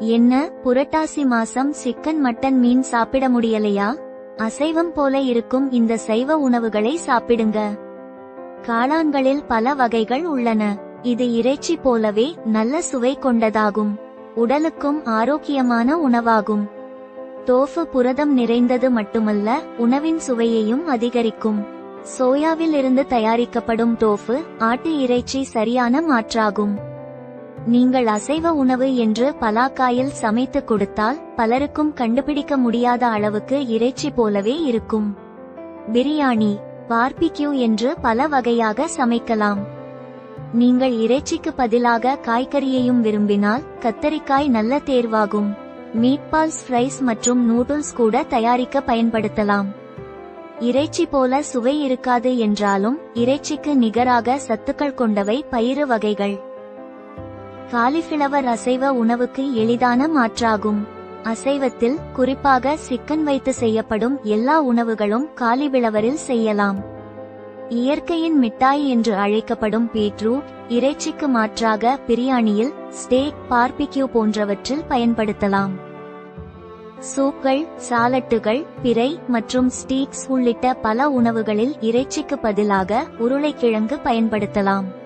என்ன புரட்டாசி மாசம் chicken mutton மீன் சாப்பிட முடியலையா? அசைவம் போல இருக்கும் இந்த சைவ உணவுகளை சாப்பிடுங்க. காளான்களில் பல வகைகள் உள்ளன. இது இறைச்சி போலவே நல்ல சுவை கொண்டதாகும். உடலுக்கும் ஆரோக்கியமான உணவாகும். தோஃபு புரதம் நிறைந்தது மட்டுமல்ல உணவின் சுவையையும் அதிகரிக்கும். சோயாவில் இருந்து தயாரிக்கப்படும் தோஃபு ஆட்டு இறைச்சி சரியான மாற்றாகும். நீங்கள் அசைவ உணவு என்று பலாக்காயில் சமைத்து கொடுத்தால் பலருக்கும் கண்டுபிடிக்க முடியாத அளவுக்கு இறைச்சி போலவே இருக்கும். பிரியாணி பார்பிக்யூ என்று பல வகையாக சமைக்கலாம். நீங்கள் இறைச்சிக்கு பதிலாக காய்கறியையும் விரும்பினால் கத்தரிக்காய் நல்ல தேர்வாகும். மீட்பால்ஸ் ஃப்ரைஸ் மற்றும் நூடுல்ஸ் கூட தயாரிக்க பயன்படுத்தலாம். இறைச்சி போல சுவை இருக்காது என்றாலும் இறைச்சிக்கு நிகராக சத்துக்கள் கொண்டவை பயிறு வகைகள். காலிஃபிளவர் அசைவ உணவுக்கு எளிதான மாற்றாகும். அசைவத்தில் குறிப்பாக சிக்கன் வைத்து செய்யப்படும் எல்லா உணவுகளும் காலிபிளவரில் செய்யலாம். இயற்கையின் மிட்டாய் என்று அழைக்கப்படும் பீட்ரூட் இறைச்சிக்கு மாற்றாக பிரியாணியில் ஸ்டேக் பார்பிக்யூ போன்றவற்றில் பயன்படுத்தலாம். சூப்கள் சாலட்டுகள் பிறை மற்றும் ஸ்டீக்ஸ் உள்ளிட்ட பல உணவுகளில் இறைச்சிக்கு பதிலாக உருளைக்கிழங்கு பயன்படுத்தலாம்.